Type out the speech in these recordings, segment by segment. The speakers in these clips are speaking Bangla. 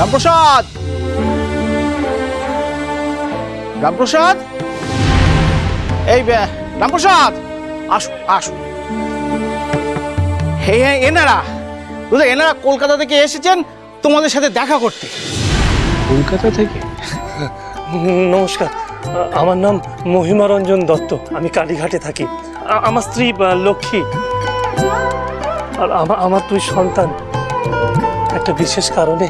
রামপ্রসাদ! রামপ্রসাদ? এই রামপ্রসাদ! আসো আসো হে হ্যাঁ এনারা, বুঝলে, এনারা কলকাতা থেকে এসেছেন তোমাদের সাথে দেখা করতে। কলকাতা থেকে? নমস্কার, আমার নাম মহিমা রঞ্জন দত্ত, আমি কালীঘাটে থাকি। আমার স্ত্রী লক্ষ্মী। আর আমার দুই সন্তান। একটা বিশেষ কারণে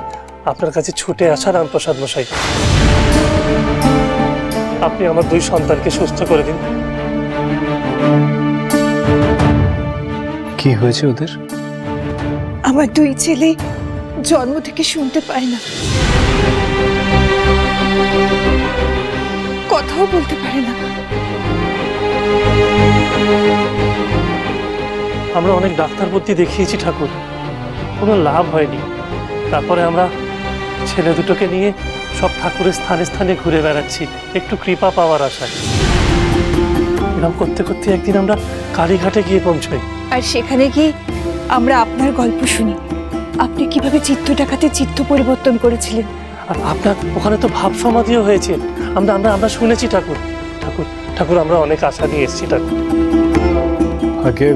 আপনার কাছে ছুটে আসা রামপ্রসাদ মশাই। আপনি আমার দুই সন্তানকে সুস্থ করে দিন। কি হয়েছে ওদের? আমার দুই ছেলে জন্ম থেকে শুনতে পায় না। কথাও বলতে পারে না। আমরা অনেক ডাক্তার বুদ্ধি দেখিয়েছি ঠাকুর। কোনো লাভ হয়নি। তারপরে আমরা ছেলে দুটোকে নিয়ে সব ঠাকুরের স্থানে স্থানে ঘুরে বেড়াচ্ছি। একটু কৃপা পাওয়ার আশায়। এরকম করতে করতে একদিন আমরা কালীঘাটে গিয়ে পৌঁছই। আর সেখানে গিয়ে আমরা আপনার গল্প শুনি। আপনি কীভাবে চিত্ত ডাকাতে চিত্ত পরিবর্তন করেছিলেন? আর আপনার ওখানে তো ভাব সমাধিও হয়েছে। আমরা আমরা আমরা শুনেছি ঠাকুর। ঠাকুর ঠাকুর আমরা অনেক আশা নিয়ে এসেছি ঠাকুর। আগে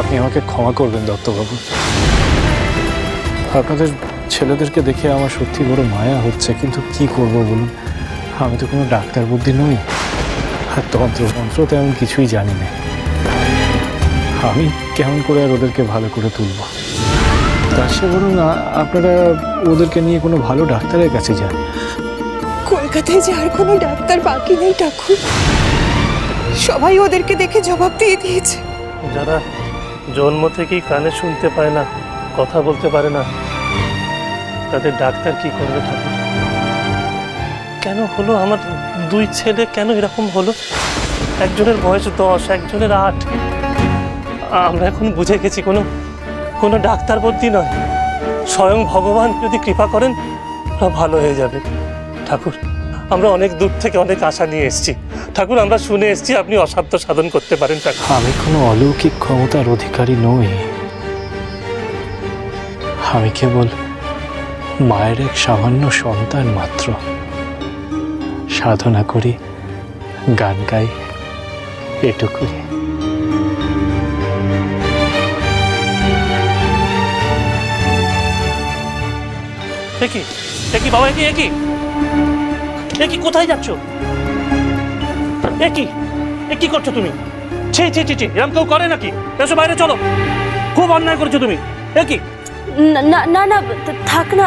আপনি আমাকে ক্ষমা করবেন দত্তবাবু। আপনাদের ছেলেদেরকে দেখে আমার সত্যি বড় মায়া হচ্ছে কিন্তু কি করব বলুন? আমি তো কোনো ডাক্তার বুদ্ধি নই আর তন্ত্র মন্ত্র তেমন কিছুই জানি না। আমি কেমন করে আর ওদেরকে ভালো করে তুলব? তার সে বলুন আপনারা ওদেরকে নিয়ে কোনো ভালো ডাক্তারের কাছে যান। কলকাতায় যে আর কোনো ডাক্তার বাকি নেই ঠাকুর। সবাই ওদেরকে দেখে জবাব দিয়ে দিয়েছে। যারা জন্ম থেকেই কানে শুনতে পায় না কথা বলতে পারে না তাদের ডাক্তার কি করবে ঠাকুর? কেন হলো? আমার দুই ছেলে কেন এরকম হলো? একজনের বয়স দশ, একজনের আট। আমরা এখন বুঝে গেছি কোনো কোনো ডাক্তার ভর্তি নয়। স্বয়ং ভগবান যদি কৃপা করেন ওরা ভালো হয়ে যাবে। ঠাকুর, আমরা অনেক দূর থেকে অনেক আশা নিয়ে এসেছি। ঠাকুর, আমরা শুনে এসেছি আপনি অসাধ্য সাধন করতে পারেন, ঠাকুর। আমি কোনো অলৌকিক ক্ষমতার অধিকারী নই। আমি কেবল মায়ের এক সামান্য সন্তান মাত্র। সাধনা করি, গান গাই, এটুকুই। একই একই বাবা একই একই একই কোথায় যাচ্ছ? একই কি করছ তুমি? ছি ছি ছি ছি এরকম কেউ করে নাকি? এসো বাইরে, চলো। খুব অন্যায় করছ তুমি। একই না না থাক না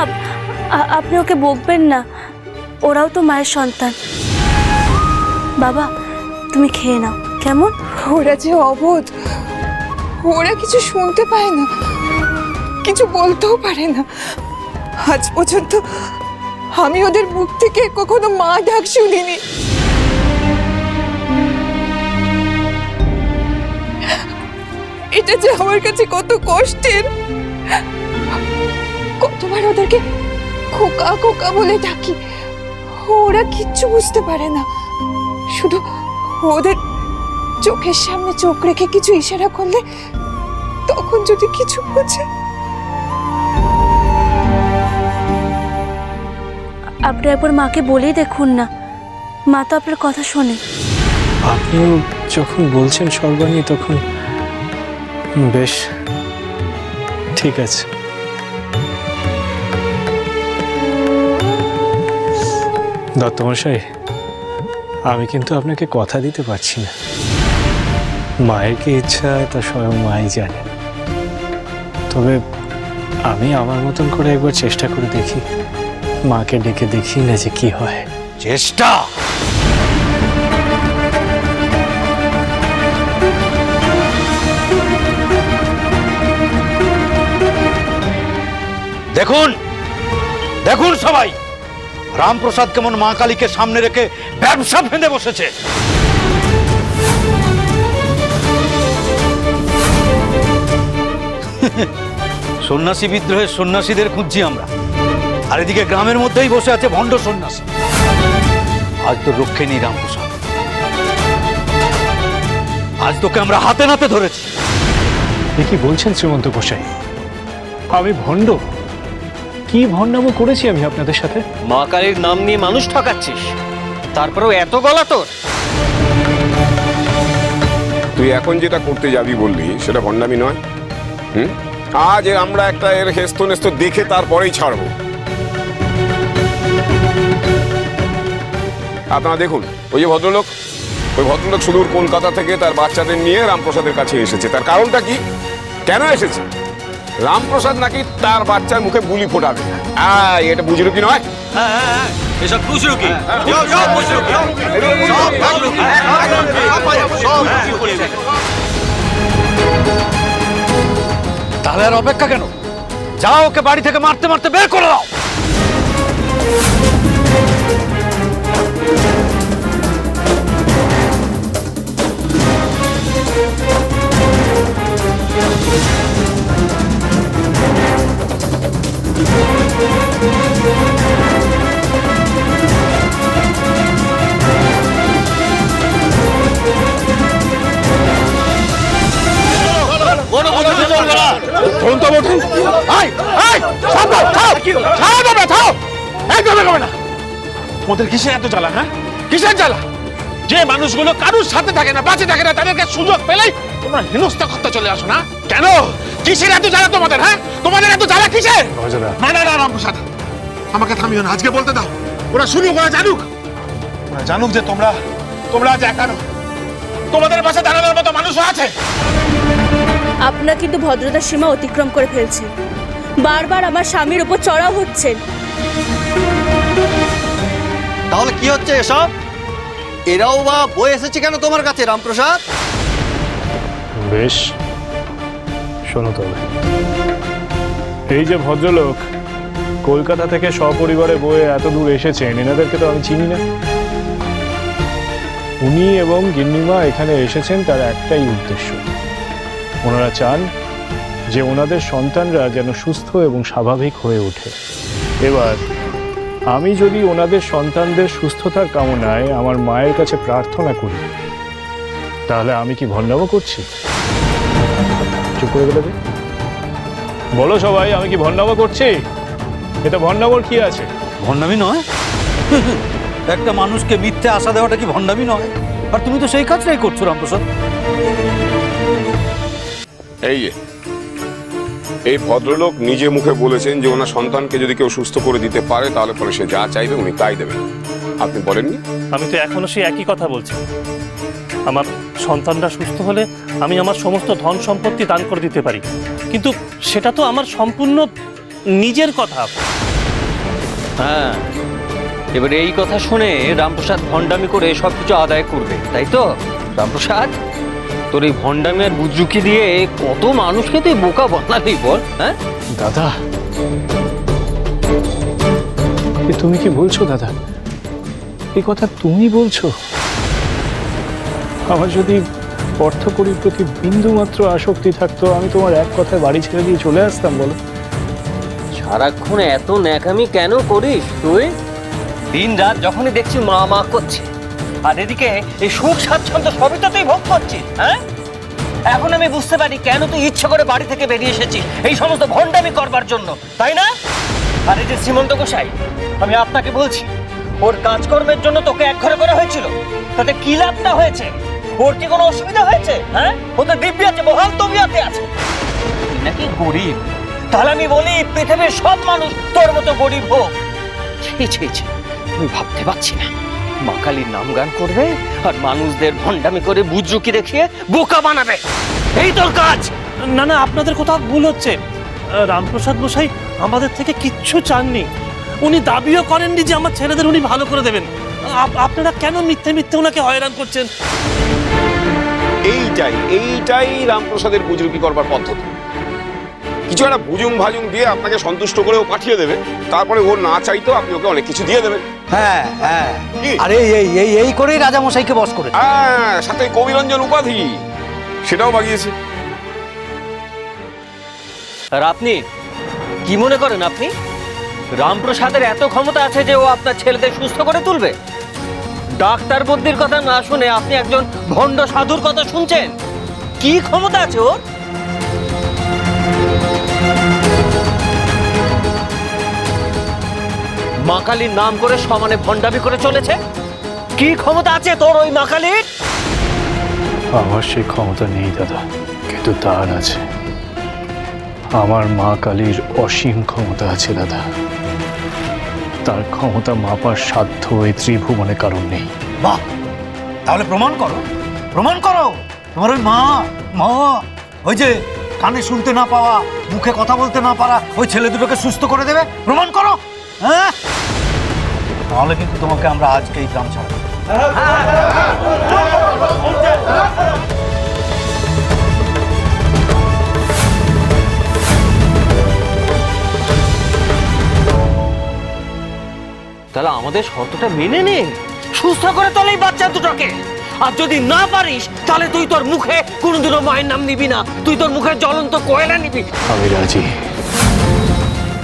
আপনি ওকে বকবেন না। ওরাও তো মায়ের সন্তান। বাবা, তুমি খেয়ে নাও, কেমন? ওরা যে অবোধ, ওরা কিছু শুনতে পায় না, কিছু বলতেও পারে না। আজ পর্যন্ত আমি ওদের মুখ থেকে কখনো মা ডাক শুনিনি। এটা যে আমার কাছে কত কষ্টের কতবার ওদেরকে খোকা খোকা বলে ডাকি। ওরা কিচ্ছু বুঝতে পারে না। শুধু ওদের চোখের সামনে চোখ রেখে কিছু ইশারা করলে তখন যদি কিছু বোঝে। আপনি একবার মাকে বলেই দেখুন না। মা তো আপনার কথা শোনে। আপনিও যখন বলছেন সর্বাণী তখন বেশ ঠিক আছে। দত্তমশাই, আমি কিন্তু আপনাকে কথা দিতে পারছি না। মায়ের কি ইচ্ছা তা স্বয়ং মাই জানে। তবে আমি আমার মতন করে একবার চেষ্টা করে দেখি। মাকে ডেকে দেখি না যে কি হয়। চেষ্টা! দেখুন! দেখুন সবাই! রামপ্রসাদ কেমন মা কালীকে সামনে রেখে ব্যবসা ফেঁদে বসেছে? সন্ন্যাসী বিদ্রোহের সন্ন্যাসীদের খুঁজছি আমরা। আর এদিকে গ্রামের মধ্যেই বসে আছে ভণ্ড সন্ন্যাসী। আজ তো রক্ষে নেই রামপ্রসাদ। আজ তোকে আমরা হাতে নাতে ধরেছি। কি বলছেন শ্রীমন্ত গোসাই? আমি ভণ্ড? কি ভণ্ডামো করেছি আমি আপনাদের সাথে? মা কালীর নাম নিয়ে মানুষ ঠকাচ্ছিস। তারপরেও এত গলা তোর? তুই এখন যেটা করতে যাবি বললি সেটা ভণ্ডামি নয়। হুম? আজ আমরা একটা এর হেস্ত নেস্ত দেখে তারপরেই ছাড়বো। আপনারা দেখুন ওই যে ভদ্রলোক ওই ভদ্রলোক সুদূর কলকাতা থেকে তার বাচ্চাদের নিয়ে রামপ্রসাদের কাছে এসেছে। তার কারণটা কি? কেন এসেছে? রামপ্রসাদ নাকি তার বাচ্চার মুখে গুলি ফোটাবে এটা বুঝলো কি নয় এসব বুঝলো কি তাহলে আর অপেক্ষা কেন যাও ওকে বাড়ি থেকে মারতে মারতে বের করে দাও ওদের কিসের এত জ্বালা হ্যাঁ কিসের জ্বালা যে মানুষগুলো কারুর সাথে থাকে না বাঁচে থাকে না তাদেরকে সুযোগ পেলেই তোমরা হেনস্থা করতে চলে আসো না। কেন? কিসের এত জ্বালা তোমাদের হ্যাঁ? তোমাদের এত জ্বালা কিসের? না না না রামপ্রসাদ আমাকে থামিও না আজকে বলতে দাও ওরা শুনুক ওরা জানুক। ওরা জানুক যে তোমরা তোমরা আজ একা তোমাদের পাশে দাঁড়ানোর মতো মানুষও আছে। আপনারা কিন্তু ভদ্রতার সীমা অতিক্রম করে ফেলছেন বারবার আমার স্বামীর উপর চড়াও হচ্ছে। তাহলে কি হচ্ছে এসব? এরাও বা বই এসেছে কেন তোমার কাছে, রামপ্রসাদ? বেশ, শোনো তবে। এই যে ভদ্রলোক, কলকাতা থেকে সপরিবারে বয়ে এত দূর এসেছেন, এনাদেরকে তো আমি চিনি না। উনি এবং গিন্নিমা এখানে এসেছেন তার একটাই উদ্দেশ্য। ওনারা চান যে ওনাদের সন্তানরা যেন সুস্থ এবং স্বাভাবিক হয়ে ওঠে। এবার আমি যদি ওনাদের সন্তানদের সুস্থতার কামনায় আমার মায়ের কাছে প্রার্থনা করি তাহলে আমি কি ভণ্ডামো করছি? চুপ করে গেলে বলো সবাই আমি কি ভণ্ডামো করছি? এটা ভণ্ডামোর কি আছে? ভণ্ডামি নয়? একটা মানুষকে মিথ্যে আশা দেওয়াটা কি ভণ্ডামি নয়? আর তুমি তো সেই কাজটাই করছ রামপ্রসাদ। এই যে এই ভদ্রলোক নিজে মুখে বলেছেন যে ওনার সন্তানকে যদি কেউ সুস্থ করে দিতে পারে তাহলে পরে সে যা চাইবে উনি তাই দেবেন। আপনি বলেননি? আমি তো এখনও সেই একই কথা বলছি। আমার সন্তানরা সুস্থ হলে আমি আমার সমস্ত ধন সম্পত্তি দান করে দিতে পারি। কিন্তু সেটা তো আমার সম্পূর্ণ নিজের কথা। হ্যাঁ এবারে এই কথা শুনে রামপ্রসাদ ভণ্ডামি করে সব কিছু আদায় করবে তাই তো? রামপ্রসাদ? তোর এই ভণ্ডামি আর বুজরুকি দিয়ে কত মানুষকে তুই বোকা বানালি বল হ্যাঁ? দাদা। এ তুমি কি বলছো দাদা? এই কথা তুমি বলছো? আমার যদি অর্থকরীর প্রতি বিন্দু মাত্র আসক্তি থাকতো আমি তোমার এক কথায় বাড়ি ছেড়ে দিয়ে চলে আসতাম বলো। সারাক্ষণ এত ন্যাকামি কেন করিস তুই? দিন রাত যখনই দেখছি মা মা করছে আর এদিকে এই সুখ, স্বাচ্ছন্দ্য সবই তো তুই ভোগ করছিস হ্যাঁ? এখন আমি বুঝতে পারি কেন তুই ইচ্ছে করে বাড়ি থেকে বেরিয়ে এসেছিস। এই সমস্ত ভণ্ডামি করবার জন্য, তাই না? আর এই যে সীমন্ত গোসাই, আমি আপনাকে বলছি, ওর কাজকর্মের জন্য তোকে এক ঘরে করা হয়েছিল। তাতে কি লাভটা হয়েছে? ওর কি কোনো অসুবিধা হয়েছে হ্যাঁ? ও তো দিব্যি আছে, বহাল তবিয়াতে আছে। নাকি গরিব? তাহলে আমি বলি, পৃথিবীর সব মানুষ তোর মতো গরিব হোক। ছি ছি ছি, আমি ভাবতে পারছি না। মা কালীর নাম গান করবে আর মানুষদের ভণ্ডামি করে বুজরুকি দেখিয়ে বোকা বানাবে। এই তোর কাজ! না না আপনাদের কোথাও ভুল হচ্ছে। রামপ্রসাদ মশাই আমাদের থেকে কিচ্ছু চাননি। উনি দাবিও করেননি যে আমার ছেলেদের উনি ভালো করে দেবেন। আপ- আপনারা কেন মিথ্যে মিথ্যে ওনাকে হয়রান করছেন? এইটাই এইটাই রামপ্রসাদের বুজরুকি করবার পদ্ধতি। কিছু একটা ভুজুং ভাজুং দিয়ে আপনাকে সন্তুষ্ট করেও পাঠিয়ে দেবে। তারপরে ও না চাইতো আপনি ওকে অনেক কিছু দিয়ে দেবেন। হ্যাঁ হ্যাঁ। আরে এই এই এই করেই রাজামশাইকে বস করে হ্যাঁ সাথে কবিরঞ্জন উপাধি। সেটাও বাগিয়েছে। আর আপনি কি মনে করেন আপনি? রামপ্রসাদের এত ক্ষমতা আছে যে ও আপনার ছেলেদের সুস্থ করে তুলবে? ডাক্তার বুদ্ধির কথা না শুনে আপনি একজন ভণ্ড সাধুর কথা শুনছেন? কি ক্ষমতা আছে ওর? মা কালীর নাম করে সমানে ভণ্ডামি করে চলেছে? কি ক্ষমতা আছে তোর ওই মা কালীর? আমার সেই ক্ষমতা নেই দাদা। কিন্তু তার আছে। আমার মা কালীর অসীম ক্ষমতা আছে দাদা। তার ক্ষমতা মাপার সাধ্য এই ত্রিভুবনে কারণ নেই। বাহ! তাহলে প্রমাণ করো। প্রমাণ করো! তোমার ওই মা মা ওই যে কানে শুনতে না পাওয়া মুখে কথা বলতে না পারা ওই ছেলে দুটোকে সুস্থ করে দেবে। প্রমাণ করো! হ্যাঁ? তাহলে কিন্তু তোমাকে আমরা আজকেই গ্রাম ছাড়া তাহলে আমাদের শর্তটা মেনে নে। সুস্থ করে তোলে এই বাচ্চা দুটোকে। আর যদি না পারিস তাহলে তুই তোর মুখে কোনোদিনও মায়ের নাম নিবি না। তুই তোর মুখে জ্বলন্ত কয়লা নিবি। আমি রাজি।